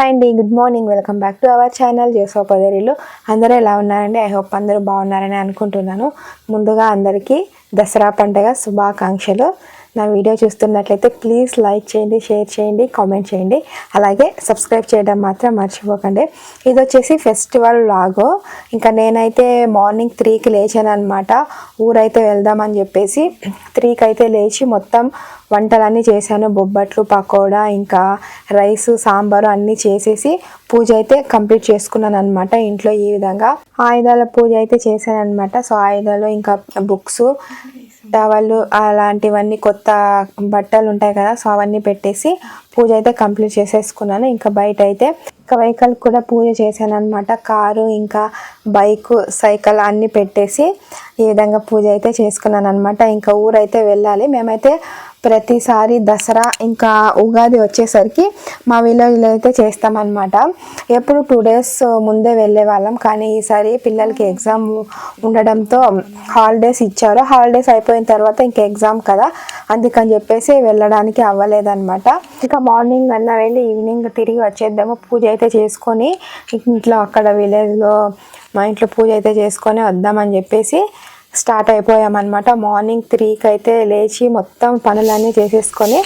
Hi అండి good morning. Welcome back to our channel. జేసో పదరిలో అందరూ ఎలా ఉన్నారండి? ఐ హోప్ అందరూ బాగున్నారని అనుకుంటున్నాను. ముందుగా అందరికీ దసరా పండుగ శుభాకాంక్షలు. నా వీడియో చూస్తున్నట్లయితే ప్లీజ్ లైక్ చేయండి షేర్ చేయండి కామెంట్ చేయండి. అలాగే సబ్స్క్రైబ్ చేయడం మాత్రం మర్చిపోకండి. ఇది వచ్చేసి ఫెస్టివల్ లాగో ఇంకా నేనైతే మార్నింగ్ త్రీకి లేచాను అనమాట ఊరైతే వెళ్దామని చెప్పేసి త్రీకి అయితే లేచి మొత్తం వంటలన్నీ చేశాను. బొబ్బట్లు పకోడా ఇంకా రైస్ సాంబారు అన్నీ చేసేసి పూజ అయితే కంప్లీట్ చేసుకున్నాను అనమాట ఇంట్లో ఈ విధంగా. ఆయుధాల పూజ అయితే చేశాను అనమాట సో ఆయుధాలు ఇంకా బుక్స్ టవల్ అలాంటివన్నీ కొత్త బట్టలు ఉంటాయి కదా సో అవన్నీ పెట్టేసి పూజ అయితే కంప్లీట్ చేసేసుకున్నాను. ఇంకా బయట అయితే ఇంకా వెహికల్ కూడా పూజ చేశాను అనమాట కారు ఇంకా బైక్ సైకిల్ అన్నీ పెట్టేసి ఈ విధంగా పూజ అయితే చేసుకున్నాను అనమాట ఇంకా ఊరైతే వెళ్ళాలి. మేమైతే ప్రతిసారి దసరా ఇంకా ఉగాది వచ్చేసరికి మా విలేజ్లో అయితే చేస్తామన్నమాట. ఎప్పుడు టూ డేస్ ముందే వెళ్ళే వాళ్ళం. కానీ ఈసారి పిల్లలకి ఎగ్జామ్ ఉండడంతో హాలిడేస్ ఇచ్చారు. హాలిడేస్ అయిపోయిన తర్వాత ఇంకా ఎగ్జామ్ కదా. అందుకని చెప్పేసి వెళ్ళడానికి అవ్వలేదన్నమాట. ఇంకా మార్నింగ్ అన్న వెళ్ళి ఈవినింగ్ తిరిగి వచ్చేద్దాము. పూజ అయితే చేసుకొని ఇంట్లో అక్కడ విలేజ్లో మా ఇంట్లో పూజ అయితే చేసుకొని వద్దామని చెప్పేసి స్టార్ట్ అయిపోయామన్నమాట. మార్నింగ్ త్రీకి అయితే లేచి మొత్తం పనులన్నీ చేసేసుకొని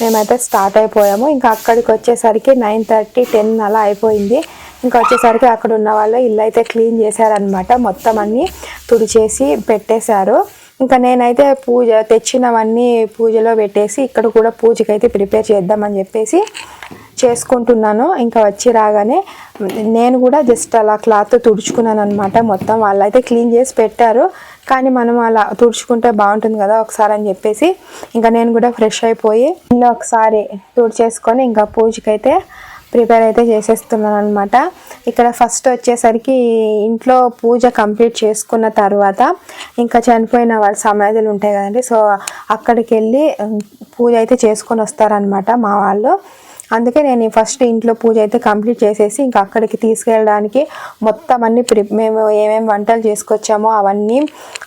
మేమైతే స్టార్ట్ అయిపోయాము. ఇంకా అక్కడికి వచ్చేసరికి నైన్ థర్టీ టెన్ అలా అయిపోయింది. ఇంకా వచ్చేసరికి అక్కడ ఉన్న వాళ్ళు ఇల్లు అయితే క్లీన్ చేశారనమాట మొత్తం అన్నీ తుడిచేసి పెట్టేశారు. ఇంకా నేనైతే పూజ తెచ్చినవన్నీ పూజలో పెట్టేసి ఇక్కడ కూడా పూజకైతే ప్రిపేర్ చేద్దామని చెప్పేసి చేసుకుంటున్నాను. ఇంకా వచ్చి రాగానే నేను కూడా జస్ట్ అలా క్లాత్ తుడుచుకున్నాను అనమాట మొత్తం వాళ్ళైతే క్లీన్ చేసి పెట్టారు. కానీ మనం అలా తుడుచుకుంటే బాగుంటుంది కదా ఒకసారి అని చెప్పేసి. ఇంకా నేను కూడా ఫ్రెష్ అయిపోయి ఇల్లు ఒకసారి తుడిచేసుకొని ఇంకా పూజకైతే ప్రిపేర్ అయితే చేసేస్తున్నాను అనమాట ఇక్కడ ఫస్ట్ వచ్చేసరికి ఇంట్లో పూజ కంప్లీట్ చేసుకున్న తర్వాత ఇంకా చనిపోయిన వాళ్ళ సమాధులు ఉంటాయి కదండి. సో అక్కడికి వెళ్ళి పూజ అయితే చేసుకొని వస్తారనమాట మా వాళ్ళు. అందుకే నేను ఫస్ట్ ఇంట్లో పూజ అయితే కంప్లీట్ చేసేసి ఇంకా అక్కడికి తీసుకెళ్ళడానికి మొత్తం అన్ని ప్రి మేము ఏమేమి వంటలు చేసుకొచ్చామో అవన్నీ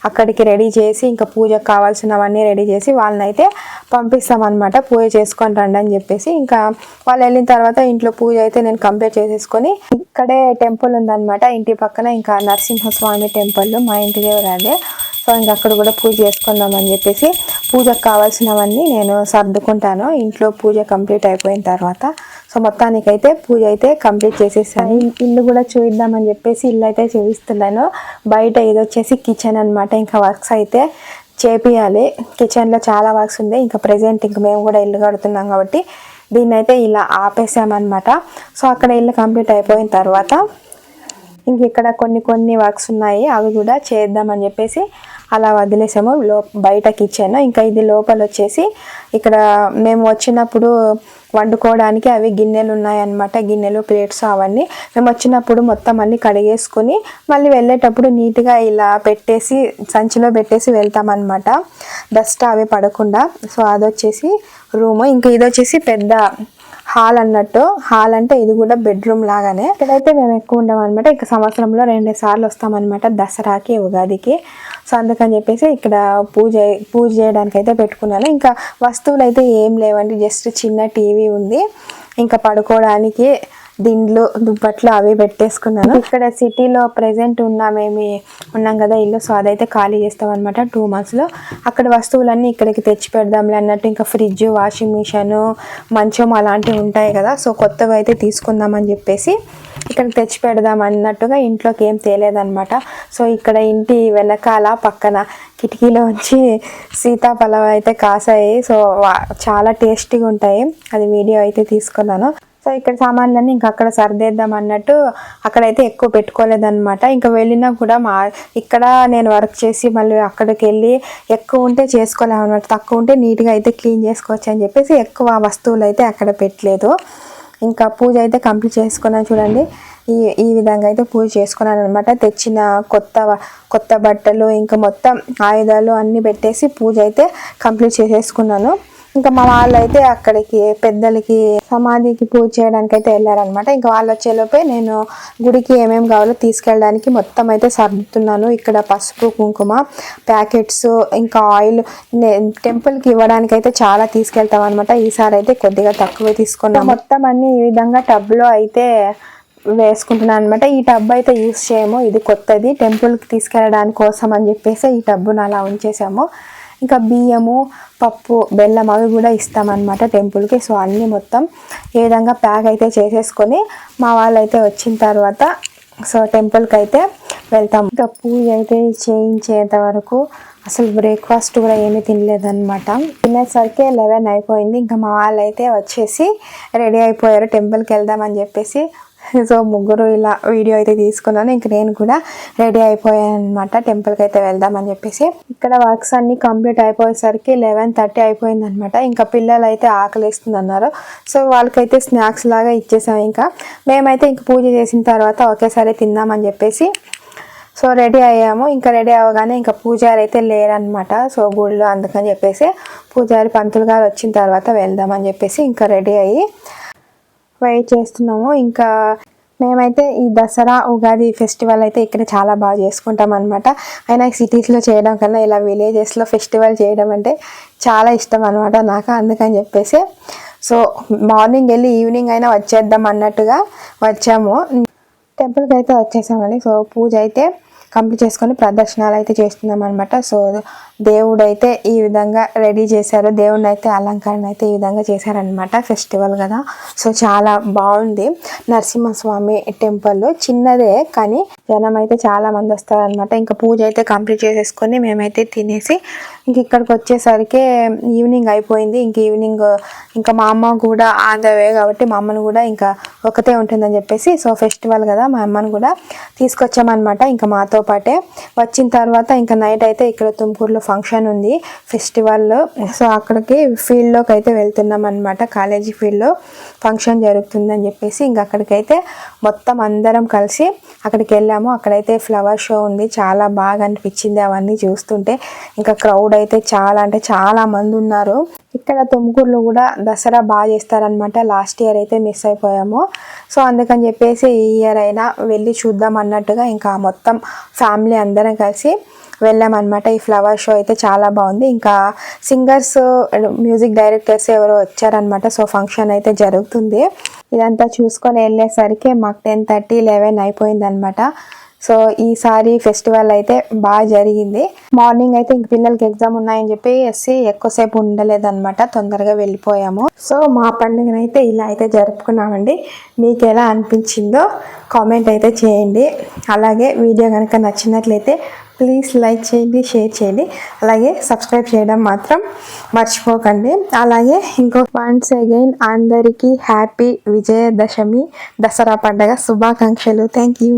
అక్కడికి రెడీ చేసి ఇంకా పూజకు కావాల్సినవన్నీ రెడీ చేసి వాళ్ళని అయితే పంపిస్తామన్నమాట. పూజ చేసుకొని రండి అని చెప్పేసి ఇంకా వాళ్ళు వెళ్ళిన తర్వాత ఇంట్లో పూజ అయితే నేను కంప్లీట్ చేసేసుకొని ఇక్కడే టెంపుల్ ఉందన్నమాట. ఇంటి పక్కన ఇంకా నరసింహస్వామి టెంపుల్ మా ఇంటి దగ్గర అదే. సో ఇంకా అక్కడ కూడా పూజ చేసుకుందామని చెప్పేసి పూజకు కావాల్సినవన్నీ నేను సర్దుకుంటాను. ఇంట్లో పూజ కంప్లీట్ అయిపోయిన తర్వాత సో మొత్తానికైతే పూజ అయితే కంప్లీట్ చేసేసాను. ఇల్లు కూడా చూద్దామని చెప్పేసి ఇల్లు అయితే చూపిస్తున్నాను బయట ఇది వచ్చేసి కిచెన్ అనమాట ఇంకా వర్క్స్ అయితే చేపియాలి. కిచెన్లో చాలా వర్క్స్ ఉంది. ఇంకా ప్రజెంట్ ఇంకా మేము కూడా ఇల్లు కడుతున్నాం కాబట్టి దీన్ని అయితే ఇలా ఆపేసామన్నమాట. సో అక్కడ ఇల్లు కంప్లీట్ అయిపోయిన తర్వాత ఇంక ఇక్కడ కొన్ని కొన్ని వర్క్స్ ఉన్నాయి. అవి కూడా చేద్దామని చెప్పేసి అలా వదిలేసాము. లో బయట కిచెన్ ఇంకా ఇది లోపల వచ్చేసి ఇక్కడ మేము వచ్చినప్పుడు వండుకోవడానికి అవి గిన్నెలు ఉన్నాయన్నమాట. గిన్నెలు ప్లేట్స్ అవన్నీ మేము వచ్చినప్పుడు మొత్తం అన్ని కడిగేసుకొని మళ్ళీ వెళ్ళేటప్పుడు నీట్గా ఇలా పెట్టేసి సంచిలో పెట్టేసి వెళ్తామన్నమాట. డస్ట్ అవి పడకుండా. సో అది వచ్చేసి ఇంకా ఇది వచ్చేసి పెద్ద హాల్ అన్నట్టు. హాల్ అంటే ఇది కూడా బెడ్రూమ్ లాగానే. ఇక్కడైతే మేము ఎక్కువ ఉండం అనమాట ఇక సంవత్సరంలో రెండు సార్లు వస్తామన్నమాట దసరాకి ఉగాదికి. సో అందుకని చెప్పేసి ఇక్కడ పూజ పూజ చేయడానికి అయితే పెట్టుకున్నాను. ఇంకా వస్తువులు అయితే ఏం లేవండి. జస్ట్ చిన్న టీవీ ఉంది. ఇంకా పడుకోవడానికి దిండ్లు దుప్పట్లు అవి పెట్టేసుకున్నాను. ఇక్కడ సిటీలో ప్రెసెంట్ ఉన్నామేమి ఉన్నాం కదా ఇల్లు సో అదైతే ఖాళీ చేస్తాం అనమాట టూ మంత్స్లో. అక్కడ వస్తువులన్నీ ఇక్కడికి తెచ్చి పెడదాంలే అన్నట్టు ఇంకా ఫ్రిడ్జ్ వాషింగ్ మిషన్ మంచం అలాంటివి ఉంటాయి కదా సో కొత్తవి అయితే తీసుకుందామని చెప్పేసి ఇక్కడ తెచ్చి పెడదాం అన్నట్టుగా ఇంట్లోకి ఏం తేలేదనమాట సో ఇక్కడ ఇంటి వెనకాల పక్కన కిటికీలో వచ్చి సీతాఫలం అయితే కాసాయి. సో చాలా టేస్టీగా ఉంటాయి అది వీడియో అయితే తీసుకున్నాను. సో ఇక్కడ సామాన్లన్నీ ఇంకా అక్కడ సర్దేద్దాం అన్నట్టు అక్కడైతే ఎక్కువ పెట్టుకోలేదన్నమాట. ఇంకా వెళ్ళినా కూడా మా ఇక్కడ నేను వర్క్ చేసి మళ్ళీ అక్కడికి వెళ్ళి ఎక్కువ ఉంటే చేసుకోలేము అనమాట తక్కువ ఉంటే నీట్గా అయితే క్లీన్ చేసుకోవచ్చు అని చెప్పేసి ఎక్కువ వస్తువులు అయితే అక్కడ పెట్టలేదు. ఇంకా పూజ అయితే కంప్లీట్ చేసుకున్నాను చూడండి. ఈ ఈ విధంగా అయితే పూజ చేసుకున్నాను అనమాట తెచ్చిన కొత్త కొత్త బట్టలు ఇంకా మొత్తం ఆయుధాలు అన్నీ పెట్టేసి పూజ అయితే కంప్లీట్ చేసేసుకున్నాను. ఇంకా మా వాళ్ళు అయితే అక్కడికి పెద్దలకి సమాధికి పూజ చేయడానికి అయితే వెళ్ళారనమాట ఇంకా వాళ్ళు వచ్చేలోపే నేను గుడికి ఏమేమి కావాలో తీసుకెళ్ళడానికి మొత్తం అయితే సర్దుతున్నాను. ఇక్కడ పసుపు కుంకుమ ప్యాకెట్స్ ఇంకా ఆయిల్ టెంపుల్కి ఇవ్వడానికి అయితే చాలా తీసుకెళ్తాం అనమాట ఈసారి అయితే కొద్దిగా తక్కువ తీసుకున్నాం మొత్తం అన్ని ఈ విధంగా టబ్లో అయితే వేసుకుంటున్నాను అనమాట ఈ టబ్ అయితే యూస్ చేయము. ఇది కొత్తది. టెంపుల్కి తీసుకెళ్ళడానికి కోసం అని చెప్పేసి ఈ టబ్బును అలా ఉంచేసాము. ఇంకా బియ్యము పప్పు బెల్లం అవి కూడా ఇస్తామన్నమాట టెంపుల్కి. సో అన్నీ మొత్తం ఏ విధంగా ప్యాక్ అయితే చేసేసుకొని మా వాళ్ళు అయితే వచ్చిన తర్వాత సో టెంపుల్కి అయితే వెళ్తాం. ఇంకా పూజ అయితే చేయించేంత వరకు అసలు బ్రేక్ఫాస్ట్ కూడా ఏమీ తినలేదన్నమాట. తినేసరికి లెవెన్ అయిపోయింది. ఇంకా మా వాళ్ళు అయితే వచ్చేసి రెడీ అయిపోయారు టెంపుల్కి వెళ్దామని చెప్పేసి. సో ముగ్గురు ఇలా వీడియో అయితే తీసుకున్నాను. ఇంక నేను కూడా రెడీ అయిపోయాను అనమాట టెంపుల్కి అయితే వెళ్దామని చెప్పేసి. ఇక్కడ వర్క్స్ అన్ని కంప్లీట్ అయిపోయేసరికి లెవెన్ థర్టీ అయిపోయింది అనమాట ఇంకా పిల్లలు అయితే ఆకలిస్తుంది అన్నారు సో వాళ్ళకైతే స్నాక్స్ లాగా ఇచ్చేసాం ఇంకా. మేమైతే ఇంక పూజ చేసిన తర్వాత ఒకేసారి తిందామని చెప్పేసి సో రెడీ అయ్యాము. ఇంకా రెడీ అవ్వగానే ఇంకా పూజారి అయితే లేరనమాట సో గుడిలో అందుకని చెప్పేసి పూజారి పంతులు గారు వచ్చిన తర్వాత వెళ్దామని చెప్పేసి ఇంకా రెడీ అయ్యి వెయిట్ చేస్తున్నాము. ఇంకా మేమైతే ఈ దసరా ఉగాది ఫెస్టివల్ అయితే ఇక్కడ చాలా బాగా చేసుకుంటాం అనమాట అయినా సిటీస్లో చేయడం కన్నా ఇలా విలేజెస్లో ఫెస్టివల్ చేయడం అంటే చాలా ఇష్టం అనమాట నాకు అందుకని చెప్పేసి. సో మార్నింగ్ వెళ్ళి ఈవినింగ్ అయినా వచ్చేద్దాం అన్నట్టుగా వచ్చాము. టెంపుల్కి అయితే వచ్చేసామండి. సో పూజ అయితే కంప్లీట్ చేసుకొని ప్రదర్శనలు అయితే చేస్తున్నాం అనమాట సో దేవుడు అయితే ఈ విధంగా రెడీ చేశారు. దేవుడిని అయితే అలంకరణ అయితే ఈ విధంగా చేశారనమాట ఫెస్టివల్ కదా. సో చాలా బాగుంది. నరసింహస్వామి టెంపుల్ చిన్నదే కానీ జనం అయితే చాలా మంది వస్తారనమాట ఇంకా పూజ అయితే కంప్లీట్ చేసేసుకొని మేమైతే తినేసి ఇంక ఇక్కడికి వచ్చేసరికి ఈవినింగ్ అయిపోయింది. ఇంక ఈవినింగ్ ఇంకా మా అమ్మ కూడా ఆన్ ద వే కాబట్టి మా అమ్మను కూడా ఇంకా ఒకతే ఉంటుందని చెప్పేసి సో ఫెస్టివల్ కదా మా అమ్మను కూడా తీసుకొచ్చామన్నమాట. ఇంకా మాతో పాటే వచ్చిన తర్వాత ఇంకా నైట్ అయితే ఇక్కడ తుమ్కూరులో ఫంక్షన్ ఉంది. ఫెస్టివల్లో సో అక్కడికి ఫీల్డ్లోకి అయితే వెళ్తున్నాం అనమాట కాలేజీ ఫీల్డ్లో ఫంక్షన్ జరుగుతుందని చెప్పేసి ఇంకా అక్కడికైతే మొత్తం అందరం కలిసి అక్కడికి వెళ్ళాము. అక్కడైతే ఫ్లవర్ షో ఉంది. చాలా బాగా అనిపించింది అవన్నీ చూస్తుంటే. ఇంకా క్రౌడ్ అయితే చాలా అంటే చాలా మంది ఉన్నారు. ఇక్కడ తుమ్కూరులో కూడా దసరా బాగా చేస్తారనమాట లాస్ట్ ఇయర్ అయితే మిస్ అయిపోయాము. సో అందుకని చెప్పేసి ఈ ఇయర్ అయినా వెళ్ళి చూద్దాం అన్నట్టుగా ఇంకా మొత్తం ఫ్యామిలీ అందరం కలిసి వెళ్ళామన్నమాట. ఈ ఫ్లవర్ షో అయితే చాలా బాగుంది. ఇంకా సింగర్స్ మ్యూజిక్ డైరెక్టర్స్ ఎవరో వచ్చారనమాట సో ఫంక్షన్ అయితే జరుగుతుంది. ఇదంతా చూసుకొని వెళ్ళేసరికి మాకు టెన్ థర్టీ లెవెన్ అయిపోయింది అనమాట సో ఈసారి ఫెస్టివల్ అయితే బాగా జరిగింది. మార్నింగ్ అయితే ఇంక పిల్లలకి ఎగ్జామ్ ఉన్నాయని చెప్పి ఎస్సి ఎక్కువసేపు ఉండలేదన్నమాట తొందరగా వెళ్ళిపోయాము. సో మా పండుగనైతే ఇలా అయితే జరుపుకున్నామండి. మీకు ఎలా అనిపించిందో కామెంట్ అయితే చేయండి. అలాగే వీడియో కనుక నచ్చినట్లయితే ప్లీజ్ లైక్ చేయండి షేర్ చేయండి. అలాగే సబ్స్క్రైబ్ చేయడం మాత్రం మర్చిపోకండి. అలాగే ఇంకో వన్స్ అగైన్ అందరికీ హ్యాపీ విజయదశమి దసరా పండుగ శుభాకాంక్షలు. Thank you